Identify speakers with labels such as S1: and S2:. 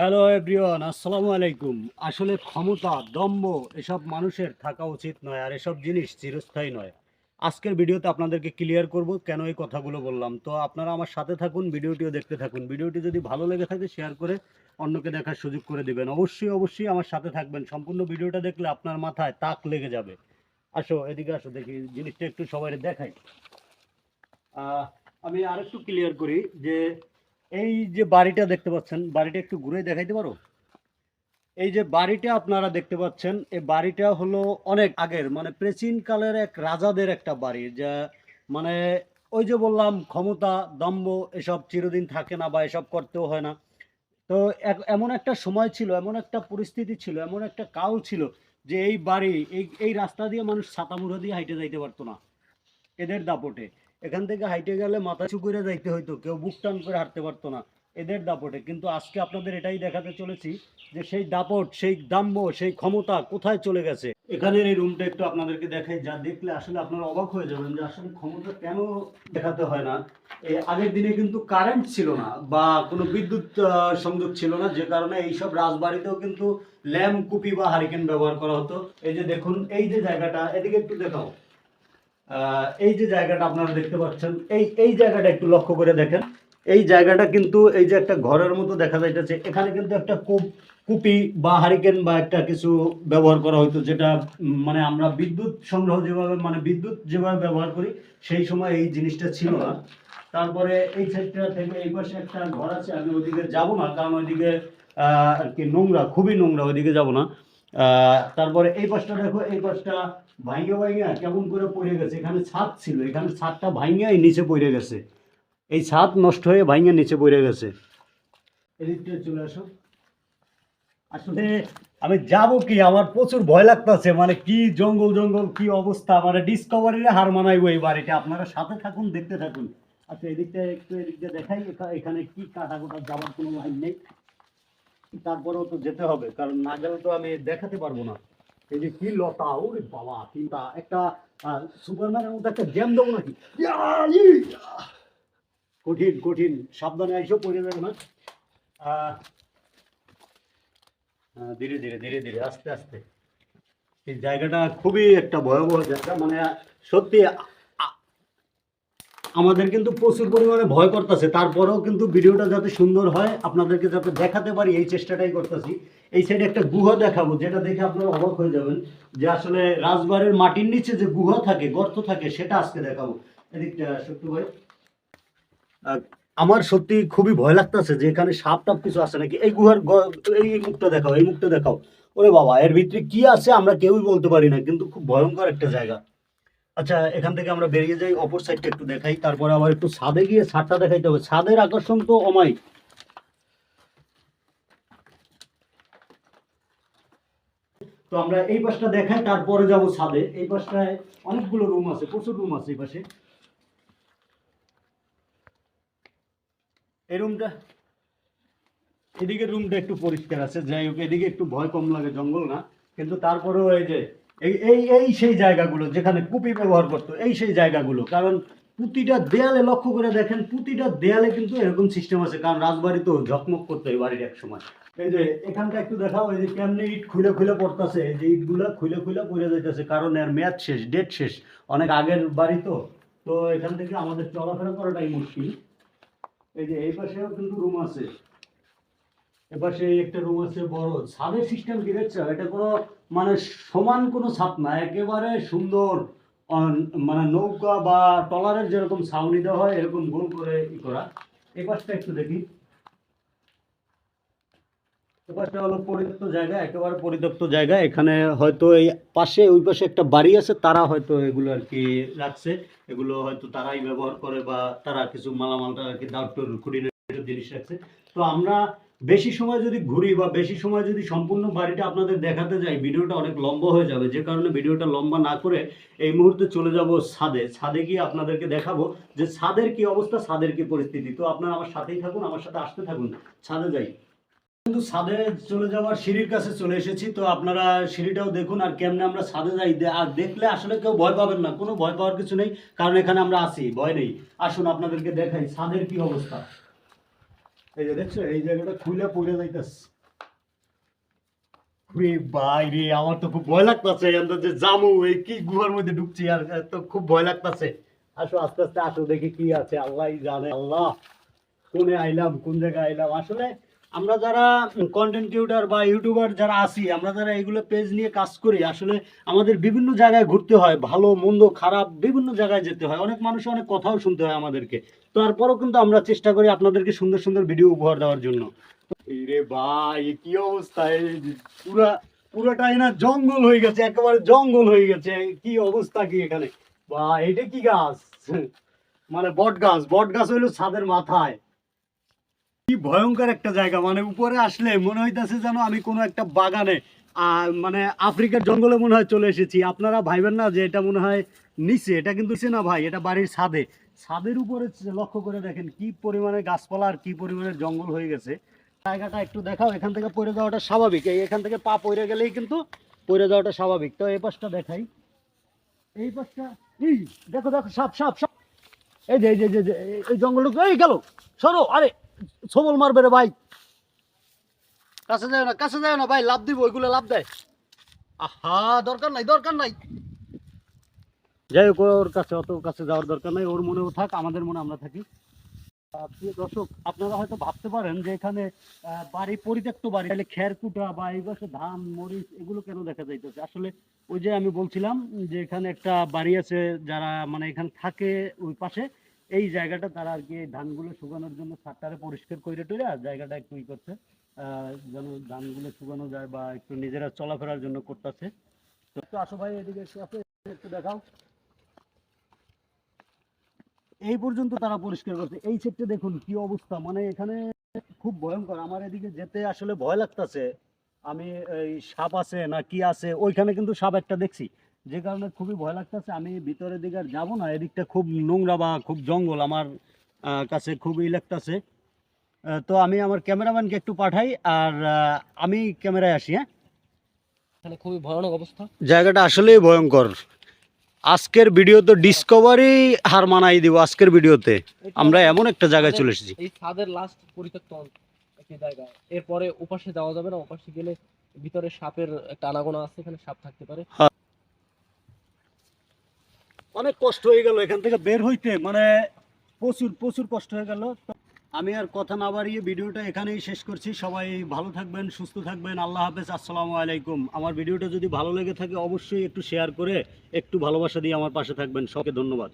S1: Hello everyone আসসালামু আলাইকুম আসলে ক্ষমতা, দম্ভ, এসব মানুষের থাকা উচিত নয়, আর এসব জিনিস চিরস্থায়ী নয়। আজকের ভিডিওতে আপনাদেরকে ক্লিয়ার করব কেন এই কথাগুলো বললাম। তো আপনারা আমার সাথে থাকুন, ভিডিওটিও দেখতে থাকুন। ভিডিওটি যদি ভালো লেগে থাকে শেয়ার করে অন্যকে দেখার সুযোগ করে দিবেন। অবশ্যই অবশ্যই আমার সাথে থাকবেন। সম্পূর্ণ ভিডিওটা দেখলে আপনার মাথায় তাক লেগে যাবে। আসো, এদিকে আসো, দেখি জিনিসটা একটু সবাই দেখাই। আমি আরেকটু ক্লিয়ার করি যে এই যে বাড়িটা দেখতে পাচ্ছেন, বাড়িটা একটু ঘুরে দেখাইতে পারো? এই যে বাড়িটা আপনারা দেখতে পাচ্ছেন, এই বাড়িটা হলো অনেক আগের মানে প্রাচীন কালের এক রাজাদের একটা বাড়ি, যা মানে ওই যে বললাম, ক্ষমতা, দম্ভ, এসব চিরদিন থাকে না বা এসব করতেও হয় না। তো এমন একটা সময় ছিল, এমন একটা পরিস্থিতি ছিল, এমন একটা কাল ছিল যে এই বাড়ি, এই এই রাস্তা দিয়ে মানুষ ছাতামুড়া দিয়ে হাইটে যাইতে পারতো না, এদের দাপটে। এখান থেকে হাইটে গেলে মাথা চু করে যাইতে হইতো, কেউ বুক টান করে হাঁটতে পারতো না, এদের দাপটে। কিন্তু আজকে আপনাদের এটাই দেখাতে চলেছি যে সেই দাপট, সেই দাম্য সেই ক্ষমতা কোথায় চলে গেছে? এখানের এই রুমটা একটু আপনাদেরকে দেখাই, যা দেখলে আসলে আপনারা অবাক হয়ে যাবেন যে আসলে ক্ষমতা কেন দেখাতে হয় না। এই আগের দিনে কিন্তু কারেন্ট ছিল না বা কোনো বিদ্যুৎ সংযোগ ছিল না, যে কারণে এইসব রাজবাড়িতেও কিন্তু ল্যাম্প কুপি বা হারিকেন ব্যবহার করা হতো। এই যে দেখুন, এই যে জায়গাটা, এদিকে একটু দেখাও। এই যে জায়গাটা আপনারা দেখতে পাচ্ছেন, এই এই জায়গাটা একটু লক্ষ্য করে দেখেন। এই জায়গাটা কিন্তু এই যে একটা ঘরের মতো দেখা যাইতেছে। এখানে কিন্তু একটা কূপ, কুপি বা হারিকেন বা একটা কিছু ব্যবহার করা হতো যেটা মানে আমরা বিদ্যুৎ সংগ্রহ যেভাবে মানে বিদ্যুৎ যেভাবে ব্যবহার করি, সেই সময় এই জিনিসটা ছিল না। তারপরে এই সাইডটা থেকে এই পাশে একটা ঘর আছে, আমি ওইদিকে যাব না, কারণ ওইদিকে আর কি নোংরা, খুবই নোংরা, ওইদিকে যাব না। তারপরে এই পাশটা দেখো, এই পাশটা ভাইঙ্গা ভাইঙ্গা কেমন করে পড়ে গেছে। এখানে ছাদ ছিল, এখানে ছাদটা ভাইঙ্গা এই নিচে পড়ে গেছে। এই ছাদ নষ্ট হয়ে ভাইঙ্গা নিচে পড়ে গেছে। এদিকটা চলে আসো। আসলে আমি যাব কি, আমার প্রচুর ভয় লাগতেছে মানে কি জঙ্গল জঙ্গল, কি অবস্থা মানে ডিসকভারিরে হার মানাইবো এই বাড়িটা। আপনারা সাথে থাকুন, দেখতে থাকুন। আচ্ছা এদিকটা একটু এদিকটা দেখাই এখানে কি কাটা কোটা যাওয়ার কোনো লাইন নেই। তারপরেও তো যেতে হবে, কারণ না গেলে তো আমি দেখাতে পারব না। এই যে কি লতা, ওরে বাবা চিন্তা একটা সুপারম্যানের মধ্যে একটা জ্যাম দেবো নাকি? কঠিন কঠিন, সাবধানে আইসো পড়ে যাবে না। ধীরে ধীরে ধীরে ধীরে, আস্তে আস্তে। এই জায়গাটা খুবই একটা ভয়াবহ জায়গা মানে সত্যি আমাদের কিন্তু প্রচুর পরিমাণে ভয় করতেছে। তারপরেও কিন্তু ভিডিওটা যাতে সুন্দর হয়, আপনাদেরকে যাতে দেখাতে পারি, এই চেষ্টাটাই করতেছি। এই সাইডে একটা গুহা দেখাবো, যেটা দেখে আপনারা অবাক হয়ে যাবেন যে আসলে রাজবাড়ির মাটির নিচে যে গুহা থাকে, গর্ত থাকে, সেটা আজকে দেখাবো। এদিকটা সত্যি ভাই। আমার সত্যি খুবই ভয় লাগতেছে যে এখানে সাপ টাপ কিছু আছে নাকি? এই গুহার এই মুখটা দেখাও, এই মুখটা দেখাও। ওরে বাবা, এর ভিতরে কি আছে আমরা কেউই বলতে পারি না, কিন্তু খুব ভয়ঙ্কর একটা জায়গা। আচ্ছা এখান থেকে আমরা বেরিয়ে যাই, অপর সাইডটা একটু দেখাই, তারপরে আবার একটু ছাদে গিয়ে ছাদটা দেখাইতে হবে। ছাদের আকর্ষণ তো অমাই। তো আমরা এই পাশটা দেখাই, তারপরে যাব ছাদে। এই পাশটায় অনেকগুলো রুম আছে, প্রচুর রুম আছে এই পাশে। এই রুমটা এদিকে রুমটা একটু পরিষ্কার আছে, যাই হোক, এদিকে একটু ভয় কম লাগে, জঙ্গল না। কিন্তু তারপরেও এই যে এই এই সেই জায়গাগুলো যেখানে কুপি ব্যবহার করতো, এই সেই জায়গাগুলো। কারণ প্রতিটা দেয়ালে লক্ষ্য করে দেখেন প্রতিটা দেয়ালে কিন্তু এরকম সিস্টেম আছে, কারণ রাজবাড়ি তো ঝকমক করতো এই বাড়ির এক সময়। এই যে এখানটা একটু দেখাও, এই যে কেমনি ইট খুলে খুলে পড়তেছে, এই যে ইটগুলো খুলে খুলে পড়ে যাইতেছে, কারণ এর মেয়াদ শেষ ডেট শেষ, অনেক আগের বাড়ি তো। তো এখান থেকে আমাদের চলাফেরা করাটাই মুশকিল। এই যে এই পাশেও কিন্তু রুম আছে। এপাশে একটা রুম আছে বড়। ছাদের সিস্টেম কি দেখছ? এটা কোনো মানে সমান কোনো ছাদ না, একেবারে সুন্দর মানে নৌকা বা টলারের যেরকম ছাউনি দেওয়া হয়, এরকম গোল করে ই করা। এই পাশটা একটু দেখি। এ পাশটা হলো পরিত্যক্ত জায়গা, একেবারে পরিত্যক্ত জায়গা। এখানে হয়তো এই পাশে, ওই পাশে একটা বাড়ি আছে, তারা হয়তো এগুলো আর কি রাখছে। এগুলো হয়তো তারাই ব্যবহার করে বা তারা কিছু মালামালটা আর কি খুঁটিনাটি জিনিস রাখছে। তো আমরা বেশি সময় যদি ঘুরি বা বেশি সময় যদি সম্পূর্ণ বাড়িটা আপনাদের দেখাতে যাই, ভিডিওটা অনেক লম্বা হয়ে যাবে। যে কারণে ভিডিওটা লম্বা না করে এই মুহূর্তে চলে যাব ছাদে। ছাদে গিয়ে আপনাদেরকে দেখাবো যে ছাদের কি অবস্থা, ছাদের কি পরিস্থিতি। তো আপনারা আমার সাথেই থাকুন, আমার সাথে আসতে থাকুন। ছাদে যাই। কিন্তু ছাদে চলে যাওয়ার সিঁড়ির কাছে চলে এসেছি। তো আপনারা সিঁড়িটাও দেখুন আর কেমনে আমরা ছাদে যাই। আর দেখলে আসলে কেউ ভয় পাবেন না। কোনো ভয় পাওয়ার কিছু নেই, কারণ এখানে আমরা আছি, ভয় নেই। আসুন আপনাদেরকে দেখাই ছাদের কি অবস্থা। এই যে দেখছ, এই জায়গাটা খুলে পড়ে যাইতেছে। রে, আমার তো খুব ভয় জামু কি গুহার মধ্যে ঢুকছি, আর তো খুব ভয় লাগতেছে। আসো, আস্তে আস্তে আসো, দেখি কি আছে জানে, আল্লাহ। কোনে আইলাম, কোন জায়গায় আইলাম? আসলে আমরা যারা কন্টেন্ট ক্রিয়েটর বা ইউটিউবার যারা আছি, আমরা যারা এগুলো পেজ নিয়ে কাজ করি, আসলে আমাদের বিভিন্ন জায়গায় ঘুরতে হয়, ভালো, মন্দ, খারাপ, বিভিন্ন জায়গায় যেতে হয়। অনেক মানুষ অনেক কথাও শুনতে হয় আমাদেরকে। তারপরেও কিন্তু আমরা চেষ্টা করি আপনাদেরকে সুন্দর সুন্দর ভিডিও উপহার দেওয়ার জন্য। রে ভাই, কি অবস্থা? পুরা, পুরোটাই না জঙ্গল হয়ে গেছে, একেবারে জঙ্গল হয়ে গেছে। কি অবস্থা কি এখানে? বা এটা কি গাছ? মানে বট গাছ বট গাছ হইল ছাদের মাথায়। কি ভয়ঙ্কর একটা জায়গা। মানে উপরে আসলে মনে হইতেছে যেন আমি কোনো একটা বাগানে আহ, মানে আফ্রিকার জঙ্গলে মনে হয় চলে এসেছি। আপনারা ভাইবেন না যে এটা মনে হয় নিচে এটা কিন্তু না ভাই এটা বাড়ির ছাদে। ছাদের উপরে লক্ষ্য করে দেখেন কি পরিমাণে গাছপালা আর কি পরিমাণে জঙ্গল হয়ে গেছে। জায়গাটা একটু দেখাও এখান থেকে পড়ে যাওয়াটা স্বাভাবিক। এই এখান থেকে পা পড়ে গেলেই কিন্তু পড়ে যাওয়াটা স্বাভাবিক। তো এই পাশটা দেখাই। এই পাশটা এই দেখো দেখো সাপ সাপ সাপ। এই যে এই যে এই জঙ্গলটুকু এই গেল। সরো আরে। সবল মারবে রে ভাই। কাছে যায় না, কাছে যায় না ভাই, লাভ দিব, ওইগুলো লাভ দেয়। আহা, দরকার নাই দরকার নাই। যাই হোক, ওর কাছে অত কাছে যাওয়ার দরকার নাই, ওর মনেও থাক, আমাদের মনে আমরা থাকি। দর্শক, আপনারা হয়তো ভাবতে পারেন যে এখানে বাড়ি, পরিত্যক্ত বাড়ি, তাহলে খেরকুটা বা এই পাশে ধান, মরিচ, এগুলো কেন দেখা যাইতেছে? আসলে ওই যে আমি বলছিলাম যে এখানে একটা বাড়ি আছে যারা মানে এখানে থাকে ওই পাশে। এই জায়গাটা তারা আর কি ধানগুলো শুকানোর জন্য সারটারে পরিষ্কার করে টরে জায়গাটা একটু ই করছে যেন ধানগুলো শুকানো যায় বা একটু নিজেরা চলাফেরার জন্য করতেছে। তো আসো ভাই, এদিকে একটু একটু দেখাও। এই পর্যন্ত তারা পরিষ্কার করছে। এই সেটটা দেখুন কি অবস্থা মানে এখানে খুব ভয়ঙ্কর। আমার এদিকে যেতে আসলে ভয় লাগতেছে, আমি এই সাপ আছে না কি আছে, ওইখানে কিন্তু সাপ একটা দেখছি। যে কারণে খুবই ভয় লাগতেছে আমি ভিতরের দিকে আর যাব না এদিকটা খুব নোংরা বা খুব জঙ্গল আমার কাছে খুবই লাগতেছে। তো আমি আমার ক্যামেরাম্যানকে একটু পাঠাই আর আমি ক্যামেরায় আসি হ্যাঁ?
S2: এখানে খুবই ভয়ানক অবস্থা।
S1: জায়গাটা আসলেই ভয়ঙ্কর। আজকের ভিডিও তো ডিসকভারি হার মানাই দিব আজকের ভিডিওতে আমরা এমন একটা জায়গায় চলে এসেছি।
S2: এই ছাদের লাস্ট পরিত্যক্ত একটি জায়গা। এরপরে ওপাশে যাওয়া যাবে না ওপাশে গেলে ভিতরে সাপের একটা আনাগোনা আছে এখানে সাপ থাকতে পারে।
S1: অনেক কষ্ট হয়ে গেল এখান থেকে বের হইতে মানে প্রচুর প্রচুর কষ্ট হয়ে গেল। আমি আর কথা না বাড়িয়ে ভিডিওটা এখানেই শেষ করছি। সবাই ভালো থাকবেন, সুস্থ থাকবেন। আল্লাহ হাফেজ, আসসালামু আলাইকুম। আমার ভিডিওটা যদি ভালো লেগে থাকে, অবশ্যই একটু শেয়ার করে, একটু ভালোবাসা দিয়ে আমার পাশে থাকবেন। সবকে ধন্যবাদ।